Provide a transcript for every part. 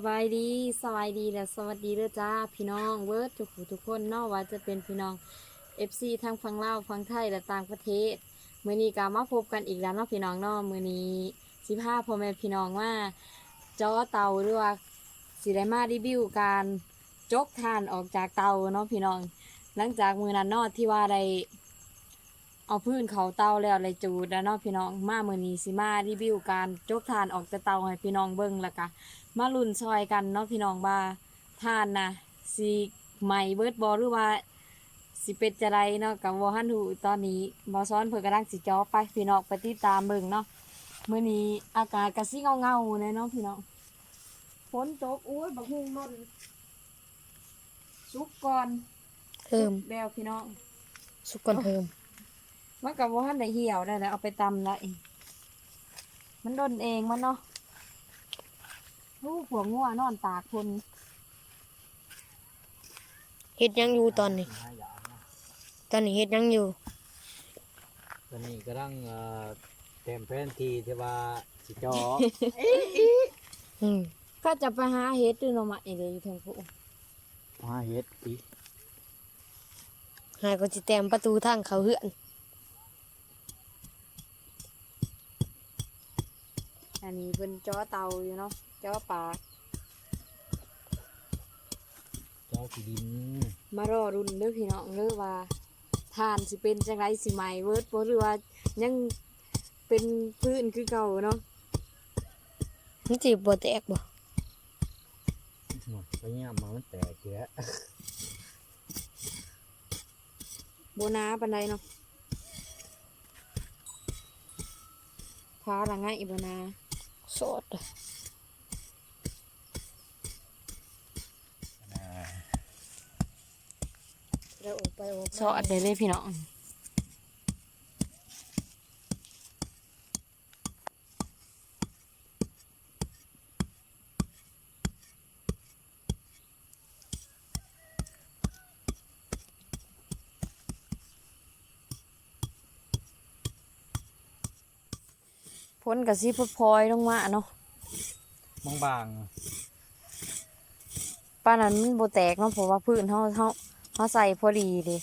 สบายดีสบายดีและสวัสดีเด้อจ้าพี่น้องเวิร์ดทุกผู้ทุกคนนอกว่าจะเป็นพี่น้อง FC ทั้งฝั่งลาวฝั่งไทยและต่างประเทศมื้อนี้ก็มาพบกันอีกแล้วเนาะพี่น้องเนาะมื้อนี้สิพาพ่อแม่พี่น้องว่าจอเตาหรือว่าสิได้มารีวิวการจกทานออกจากเตาเนาะพี่น้อง หลังจากมื้อนั้นเนาะที่ว่าได้เอาพื้นเขาเตาแล้วเลยจูดแล้วเนาะพี่น้องมามื้อนี้สิมารีวิวการจกทานออกจากเตาให้พี่น้องเบิ่งล้วก็ มาลุ่นซอยกันเนาะพี่น้องว่าทานนะสิใหม่เบิดบอหรือว่าสิเป็ดจะไรเนาะกับวอฮันหูตอนนี้บอซ้อนเพิ่นกำลังสิจอไปพี่น้องไปติดตามเบิ่งเนาะมื้อนี้อากาศก็สิเงาๆเลยเนาะพี่น้องฝนตกอุ้ยบักฮุงล้นสุกก่อนเพิ่มสุกแล้วพี่น้องสุกก่อนเพิ่มมันกับว่าทันได้เหี่ยวได้แล้วเอาไปตำได้มันดนเองมันเนาะ ลูกหัวงัวนอนตากคนเฮ็ดยังอยู่ตอนนี้ตอนนี้เฮ็ดยังอยู่ ตอนนี้กำลังเอ่อเต็มแผนที่ที่ว่าสิจออืมก็จะไปหาเฮ็ดดูหน่อไม้เลยอยู่ทางผู้มาเฮ็ดอีกหายก็สิแต้มประตูทางเขาเฮือน อันนี้เป็นจ้อเตาอยู่เนาะจ้อปลาจอที่ดินมารอรุ่นเด้อพี่น้องเด้อว่าทานสิเป็นจังไรสิใหม่เวิร์ดบ่หรือว่ายังเป็นพื้นคือเก่าเนาะมันสิบ่แตกบ่หมดไปเนี่ยมามันแตกเยอะโบนาปานใดเนาะพาละไงโบนา สดอะแล้วออกไปออกสอดเลยเลยพี่น้อง พ้นกับซีพดพลอยลงมาเนาะบางบางป้านั้นมันโบแตกเนาะเพราะว่าพื้นเขาเขาเขาใส่พอดีเลย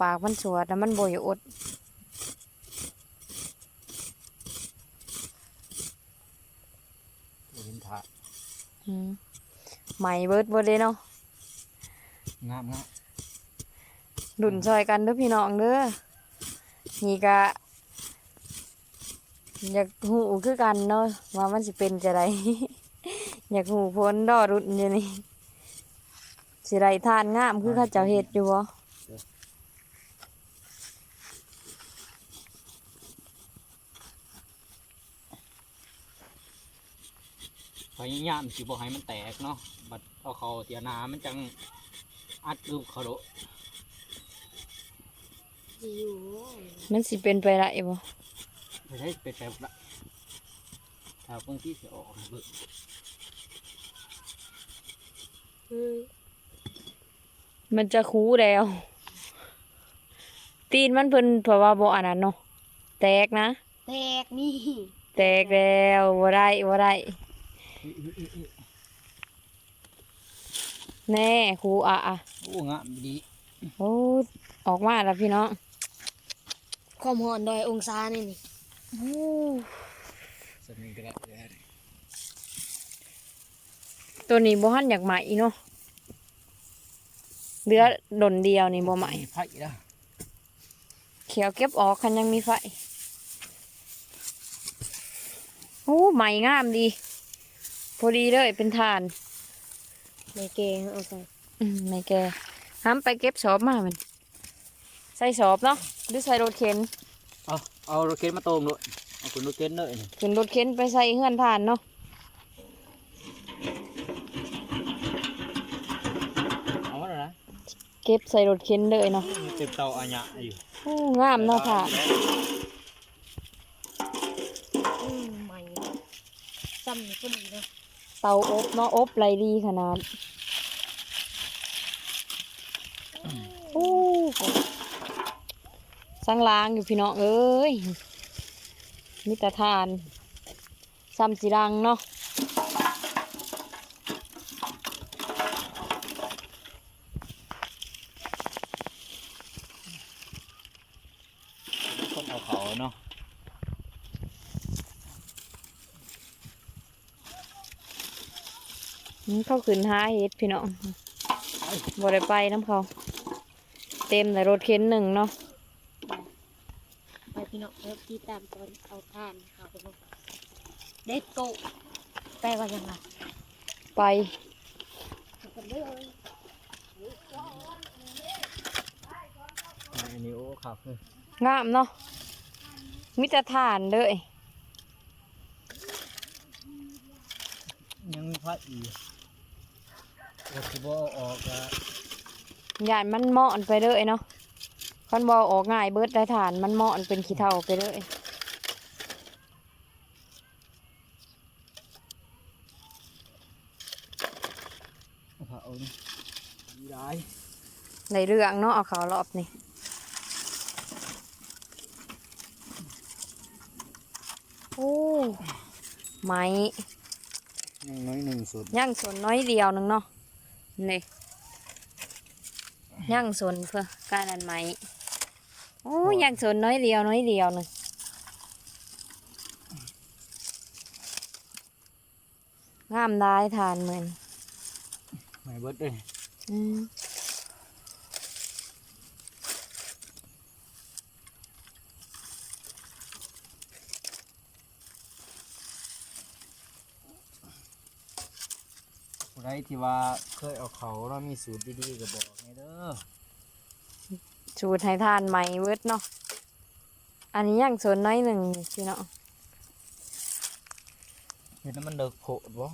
ปากมันสวดแล้วมันโบอยอดๆเห็นถะอืมใหม่เบิดเบิดเลยเนาะงามงามดุนซอยกันเด้อพี่น้องเด้อนี่ก็ อยากหูคือกันเนาะว่ามันสิเป็นจะไร อยากหูพ้นดอรุ่นอยู่นี่สิไรทานงามคือเข้าเจ้าเฮ็ดอยู่บ่พยายามสิบ่ให้มันแตกเนาะบัดเอาเขาเตียหนามันจังอัดรูปเขาโดะอยู่มันสิเป็นไปได้บ่ ไปใช้เป็นแบบละถ้าเพิ่งที่สิออกให้เบิ่งเฮ้ยมันจะคูแล้ว ตีนมันเพิ่นเพราะว่าบ่อันนั้นเนาะแตกนะ แตกนี่ แตกแล้วบ่ได้บ่ได้อิอิอิอิแน่ครูอะอะโอ้งามดีโอ้ออกมาแล้วพี่น้องความร้อนดอยองศานี่นี่ สมิงกระดาษตัวนี้บ่หันอยากใหม่เนาะเหลือดนเดียวนี่บ่ใหม่ไผ่ละเขียวเก็บออกคันยังมีไฟโอ้ใหม่งามดี พอดีเลยเป็นทานในเกงเอาใส่อืมไม่แกห้ามไปเก็บสอบมามัน ใส่สอบเนาะหรือใส่รถเข็นเอา เอารถเข็นมาตรงเลยเอาคุณรถเข็นเลยนี่ขึ้นรถเข็นไปใส่เฮือนทานเนาะเอามาแล้วนะเก็บใส่รถเข็นเลยเนาะเต็มเตาอัญญะอยู่โอ้งามเนาะค่ะอืมใหม่ซ้ำนี่ก็ดีเนาะเตาอบเนาะอบไรดีขนาดโอ้ สังลางอยู่พี่น้องเอ้ยมิตรทานซ้ำสีดังเนาะคนเอเขาเนาะเข้าขึ้นหาเห็ดพี่น้องบ่ได้ไปน้ำเขา เต็มแต่รถเข็นหนึ่งเนาะ ไปพี่น้ออที่ตามตอนเอาทานเขาไปลงเด็ดโกแปลว่ายังไงไปกันเลยอันนี้โอ้ครับเลยงามเนาะมิตรฐานเลยยังมีพระอีกว่าสิบ่เอาออกละยานมันเหมาะไปเลยเนาะ คันบอออกง่ายเบิดได้ฐานมันเหมาะเป็นขี้เท่าไปเลยเอาเขานี่ดีได้ในเรื่องเนาะเอาเขารอบนี่โอ้ไม้ยังน้อยหนึ่งสุดย่างสนน้อยเดียวหนึงเนาะนี่ย่างสนเพื่อการอันไม้ โอ้ย่างสนน้อยเดียวน้อยเดียวหนึงงามได้ทานเหมือนไม่เบิดเลยอืมผู้ใดที่ว่าเคยเอาเขาเรามีสูตรดีๆก็บอกไงเด้อ ชูดให้ทานใหม่เวิร์ดเนาะ อันนี้ย่างสนน้อยหนึ่งพี่เนาะเห็นแล้วมันเลิกโผล่บ่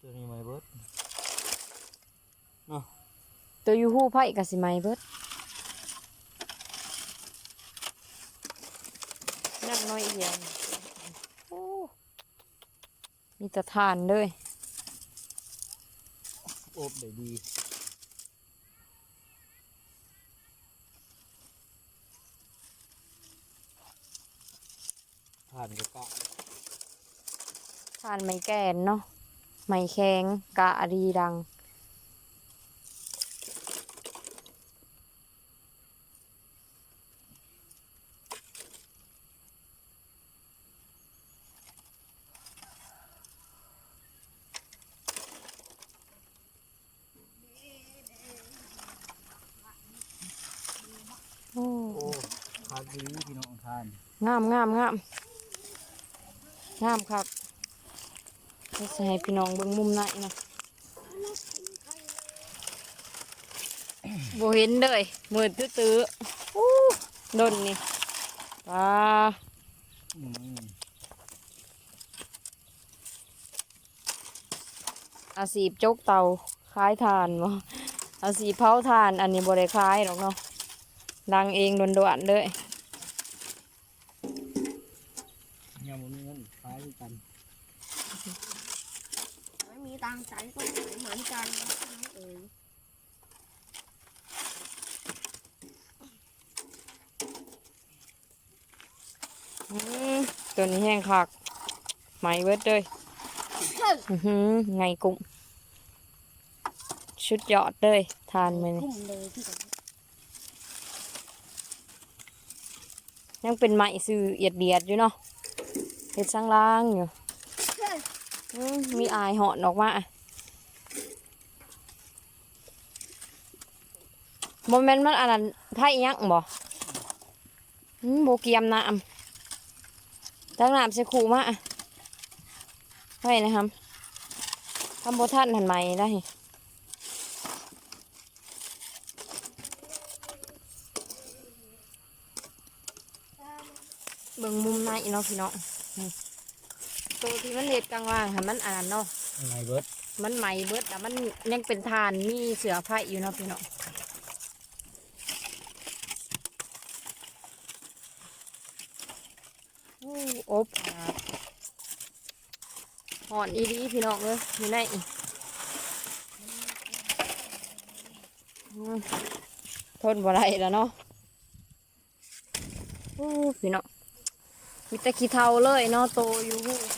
ตัวนี้ไม่เบิดตัวอยูฮู้ไผ่กับสิไหมเบิดย่าง น้อยเดียวโอ้มีแต่ทานเลยโอบได้ดีผ่านก็กะทานไม่แก่นเนาะไม่แข็งกะดีดัง โอ้ โอ้คาดีพี่น้องทาน งามงามงาม งามครับจะให้พี่น้องเบิ่งมุมไหนนะโบเห็นเลยมืดตื้อๆอู้ดนนี่ปลาอาสีบจกเตาคล้ายทานบ่อาสีเผาทาน อันนี้บ่ได้คล้ายหรอกเนาะดังเองด่วนๆเลย ยังบ่มีเงินขายกัน ไม่มีตังใจก็เหมือนกันเอออืมตัวนี้แห้งคักไหมเบิดเลยไงกุ้งชุดยอดเลยทานมันยังเป็นไหมซื่อเอียดเดียดอยู่เนาะเห็ดช่างล่างอยู่ มีอายเหอนออกมาโมเมนต์มันอันนั้นไพ่ยังบ่อืมโบเกียมน้ำตั้งน้ำใส่ขู่มาไพ่นะครับทำโบท่านหันไหมได้เบิ่งมุมในเนาะพี่น้อง ตัวที่มันเห็ดกลางว่างค่ะมันอ่านเนาะไม่เบิดมันไหมเบิดแต่มันยังเป็นทานมีเสือไผ่อยู่เนาะพี่น้องโอ้อบครับหอนอีดีพี่น้องเลยอยู่ในอีกอืมทนบ่ได้แล้วเนาะโอ้พี่น้องมีแต่ขี้เทาเลยเนาะโตอยู่หูไข่โอ้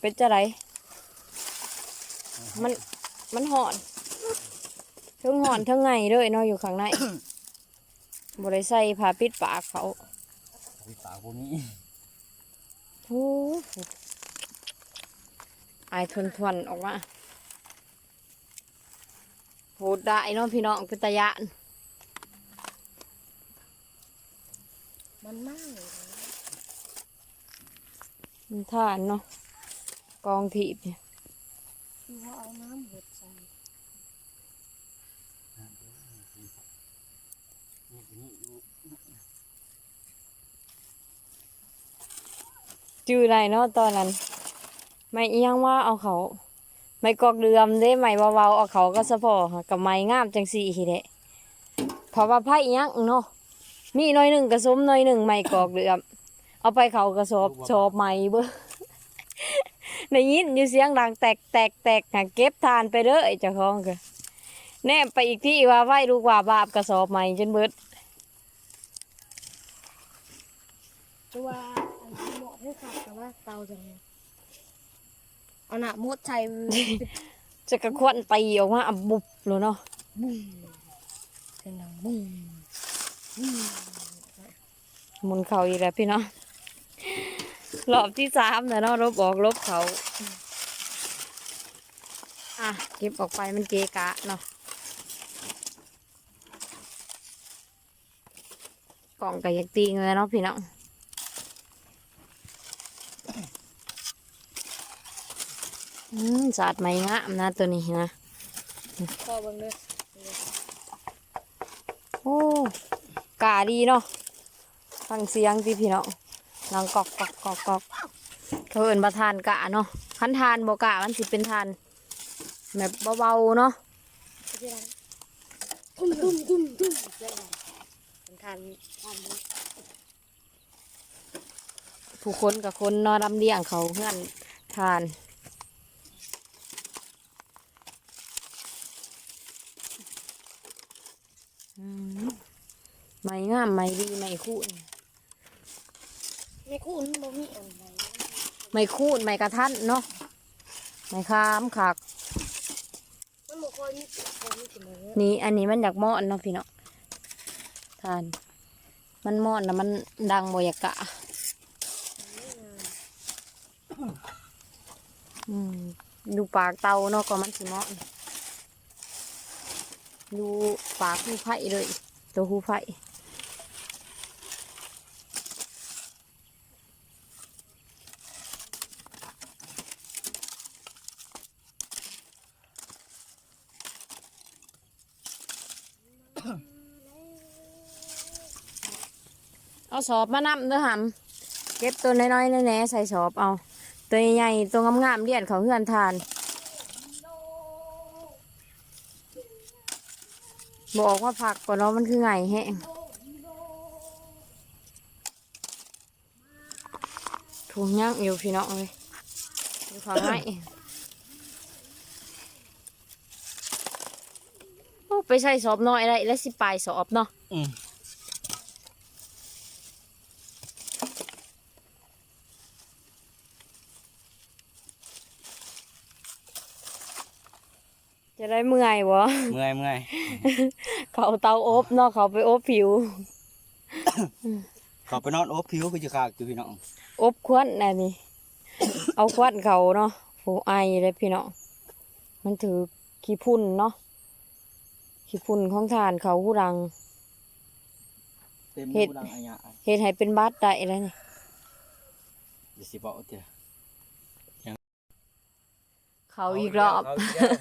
เป็นจะไรมันมันหอนเทั้งหอนเทั้งไงเลยเนาะอยู่ข้างในบริใส่ผ้าปิดปากเขาปิดปากพวกนี้โอ้โหไอายทนทวนๆออกมาโหดได้เนาะพี่น้องเป็นตะยานมันมากเลยมันท่านเนาะ กองถีบเนี่ยคือว่าเอาน้ำหดใส่จือไรเนาะตอนนั้น ไม่เอียงว่าเอาเขาไม่กอกเดือมได้ไม่เบาๆเอาเขาก็สะพอกับไม้งามจังสี่เดะเพราะว่าไพ่เอียงเนาะมีหน้อยหนึ่งกระสมหน้อยหนึ่งไม่กอกเดือมเอาไปเขากระสอบชอบไม้เบ้อ ได้ยินอยู่เสียงดังแตกแตกแตกหาเก็บทานไปเด้อไอ้เจ้าของก็แนมไปอีกที่ว่าไหวลูกว่าบาปกระสอบไม้จนเบิดตัวอันที่เหมาะให้ขับแต่ว่าเตาจังเลยเอาหนักมดใส่จะกระควนตีออกมาอะบุบเลยเนาะบุ้มเป็นดังบุ้มบุ้มหมุนเขาอีกแล้วพี่น้อง รอบที่สามแล้วเนาะลบออกลบเขาอะเก็บออกไปมันเกะกะเนาะกล่องกับยักตีเงยเนาะพี่น้องอืมสาดไม่งามนะตัวนี้นะพอเบังเลยโอ้กาดีเนาะฟังเสียงที่พี่น้อง นังกอกกอกกอกกอกเขาเอินประทานกะเนาะคันทานบกะมันสิเป็นทาน แบบเบาๆเนาะที่ร้านตุ้มตุ้มตุ้มตุ้มเป็นทานทานนี้ผู้คนกับคนนอนรำเลียงเขาเพื่อนทานอืมไม่งามไม่ดีไม่คูน ไม่คุ้นบ่มีอะไรไม่คูนไม่กระทันเนาะไม่ค้ามขักมันบ่ค่อยมีค่อยมีเสมอนี่อันนี้มันอยากมอนเนาะพี่เนาะทาน มันมอนนะมันดังบอยากกะอืมดูปากเตาเนาะก็มันสิมอนดูปากหูไผ่เลยตัวหูไผ่ เอาสอบมานำเด้อหำเก็บตัวน้อยๆแน่ๆใส่สอบเอา ตัวใหญ่ๆตัวงามๆเลียนเขาเฮือนทานบอกว่าผักก่อนเนาะมันคือไงแห้งถุงย่างอยู่พี่น้องเลยดูข้างในโอ้ไปใส่สอบน้อยได้แล้วสิปลายสอบเนาะ จะได้เมื่อยวะเมื่อยเมื่อยเขาเตาอบเนาะเขาไปอบผิวขอไปนอนโอบผิวก็จะขาดอยู่พี่น้องอบควันน่ะนี่ เอาควันเขาเนาะโหไอเลยพี่น้องมันถือขี้พุ่นเนาะขี้พุ่นของทานเขาหูดังเต็มเฮ็ดผู้ดังอายะเฮ็ดให้เป็นบาดได้แล้วนี่เดี๋ยวสิบอกเถอะ เขาอีกรอบเขาอีกแล้ว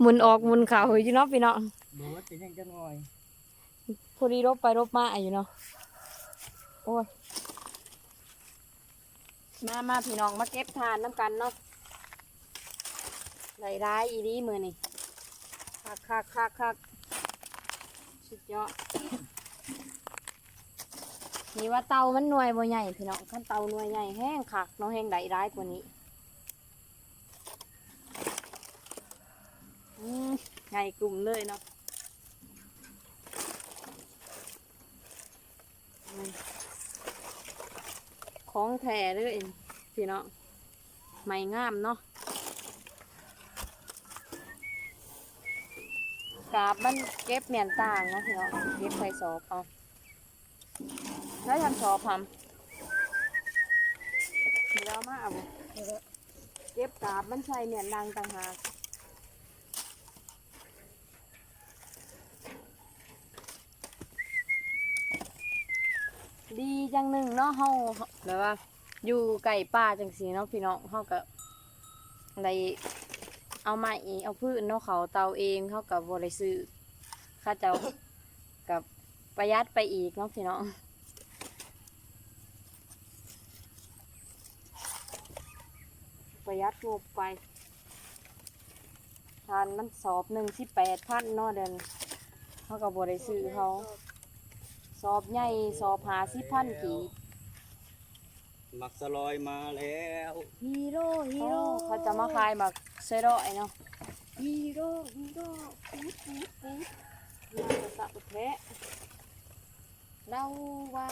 หมุนออกหมุนเขาอยู่เนาะพี่น้องดูว่าจะยังจะงอยพอดีรบไปรบมาอยู่เนาะโอ้ยมามาพี่น้องมาเก็บทานน้ำกันเนาะได้ร้ายอีดีมือนี่คักคักคักคักสุดยอดนี่ว่าเตามันหน่วยบ่ใหญ่พี่น้องขั้นเตาหน่วยใหญ่แห้งคักเนาะแห้งได้ร้ายกว่านี้ อืมใหญ่กลุ่มเลยเนาะของแท้เลยพี่น้องไม้งามเนาะกาบมันเก็บเมียนต่างเนาะพี่น้องเก็บใส่สอบเอาแล้วทำสอบทำเดี๋ยวเอามาเอาเก็บกาบมันใส่เมียนดังต่างหาก ดีจังหนึ่งเนาะเฮาแบบว่า อยู่ไก่ป่าจังสีเนาะพี่น้องเฮาก็ได้เอาไม้เอาพืชเนาะเขาเตาเองเฮากับบ่ได้ซื้อข้าเจ้ากับประหยัดไปอีกเนาะพี่น้องประหยัดงบไปทานมันสอบหนึ่งสิบแปดพันเนาะเดือนเฮากับบ่ได้ซื้อเขา สอบใหญ่สอบหาสิพันกีบมักสลอยมาแล้วฮีโร่ฮีโอ้โร่เขาจะมาขายหมักเซโร่ไอ้เนาะฮีโร่ฮีโร่ปุ๊บปุ๊บปุ๊บน่าจะสะอุดแท้เราว่า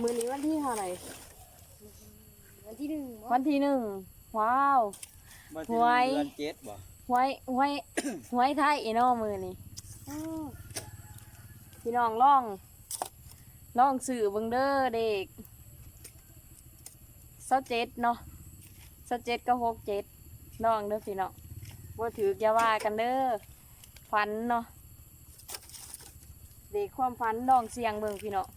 มือนี้วันที่เท่าไหร่วันที่หนึ่งวันที่หนึ่งว้าวมาหถึงวยเดือนเจ็ดบ่หวยหวยหวยไทยไอ้เนาะมือนี้อ้าวพี่น้องลอง ลองสื่อเบิ่งเด้อเด็กเศร้าเจ็ดเนาะเศร้าเจ็ดก็หกเจ็ดลองเด้อพี่น้องว่าถืออย่าว่ากันเด้อฟันเนาะเด็กความฟันลองเสียงเบิ่งพี่น้อง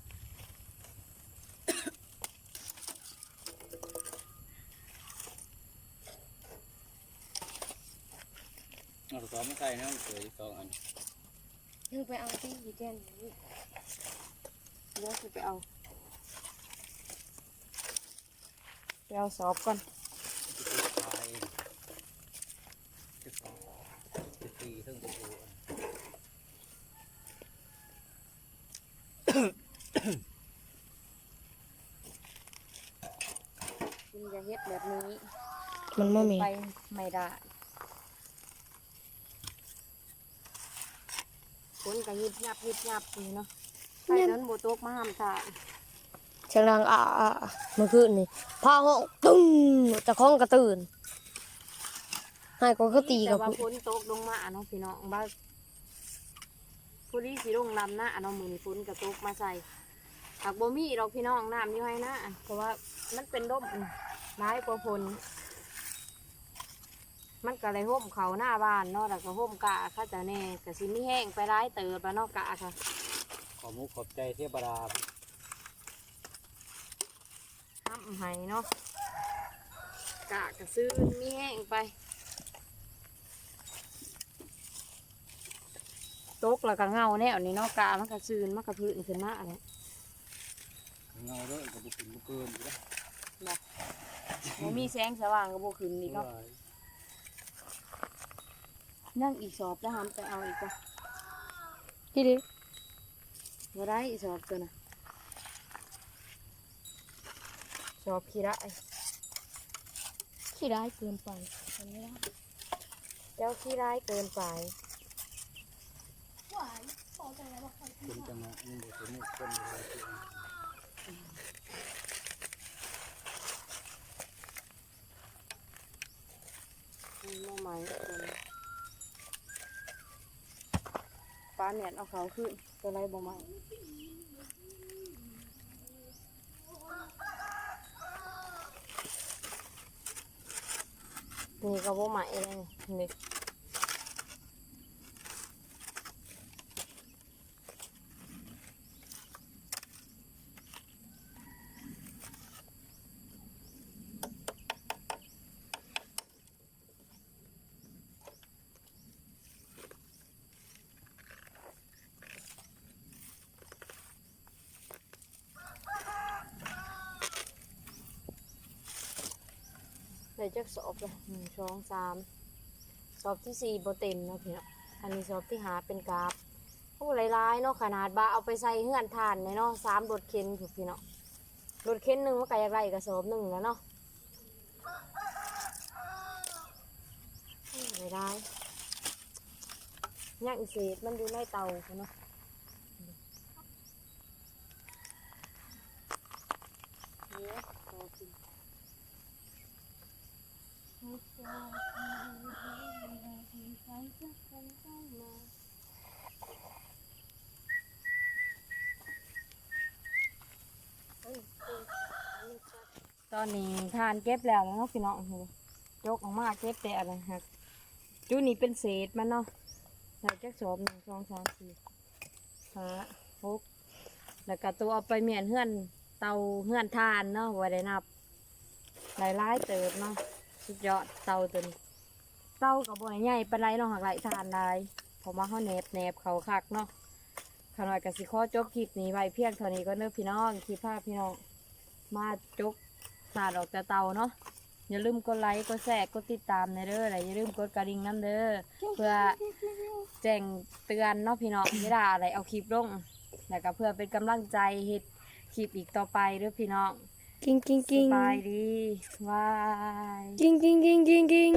เอาสองมาใส่นะเสืออีกสองอันยังไปเอาที่ยีเจนนี่ เดี๋ยวสิไปเอา ไปเอาสอบก่อนจะตีตายจะสองจะตีเทั้งตัวคุณจะเฮ็ดแบบนี้มันไม่มีไปไม่ได้คนก็ยิบยับยิบยับนี่เนาะ ใส่นั้นโบตกมาห้ามถ่ายเสียงดังอะอะอะเมื่อคืนนี่พาห้องตึ้งจะคล้องกระตื่นให้ก็เขาตีกับแต่ว่าฝนตกลงมาเนาะพี่น้องบ้าผู้ดีสิลงลำหน้าเนาะมือนี้ฝนกระตกมาใส่หากบ่มีดอกพี่น้องน้ำอยู่ให้หน้าเพราะว่ามันเป็นร่มร้ายกว่าฝนมันก็เลยห่มเขาหน้าบ้านเนาะแล้วก็ห่มกะเข้าใจะแน่ก็สิมีแห้งไปร้ายเติบแล้วเนาะกะค่ะ ขอมุกขอบใจเทพดาทำให้เนาะกะกระซื้อมีแห้งไปตกแล้วก็เงาแนวนี้เนาะกะมันก็ซื้นมันก็พื้นขึ้นมาอะไรเงาด้วยกับบุกินบุเกินอยู่แล้วมันมีแสงสว่างก็บ่ขึ้นอีกเนาะยังอีกสอบจะหามไปเอาอีกก็ที่ดิ บ่ได้อีกสอบตัวน่ะสอบขี้ได้ขี้ร้ายเกินไปอันนี้นะเจ้าขี้ได้เกินไปคนจังหวะนี่เดี๋ยวจะมุกคนเลยอืมบ่ไหม ตัวนี้ป้าเนียนเอาเขาขึ้นตัวไรบ่ไหมนี่ก็บ่ไหมเลยนี่ ได้จักสอบเลยหนึ่งสองสามสอบที่สี่โบเต็มเนาะพี่เนาะอันนี้สอบที่หาเป็นกราฟโอ้หลายๆเนาะขนาดบาเอาไปใส่เฮือนทานเลยเนาะสามรถเข็นถูกพี่เนาะรถเข็นหนึ่งมันก็อยากไรกระสอบหนึ่งแล้วเนาะหลายๆยังอีเศษมันอยู่ในเตาพุ่เนาะเนี่ยสอบที่ ตอนนี้ทานเก็บแล้วเนาะพี่น้องยกออกมาเก็บแต่อะไรหักจุนี่เป็นเศษมันเนาะใส่แจักสอบหนึ่งสองสามสี่ห้าหกแล้วก็ตัวเอาไปเมียนเฮือนเตาเฮือนทานเนาะไว้ได้นับหลายร้ายๆเติบเนาะสุดยอดเตาตัวนี้เตากับบ่อยใหญ่ปานไรเนาะหักไหลทานได้เพราะว่าเขาแหนบแหนบเขาคักเนาะขน่อยกับสิข้อจบคลิปนี้ไว้เพียงเท่านี้ก็เนื้อพี่น้องคลิปภาพพี่น้องมาจก สาดออกจากเตาเนาะอย่าลืมกดไลค์กดแชร์กดติดตามในเด้อและอย่าลืมกดกระดิ่งน้ำเด้อเพื่อแจ้งเตือนเนาะพี่น้องเวลาอะไรเอาคลิปลงแล้วก็เพื่อเป็นกำลังใจเฮ็ดคลิปอีกต่อไปเด้อพี่น้องกิ้งกิ้งสกิ้งบายดีบายกิ้งกิ้งกิ้งกิ้งกิ้ง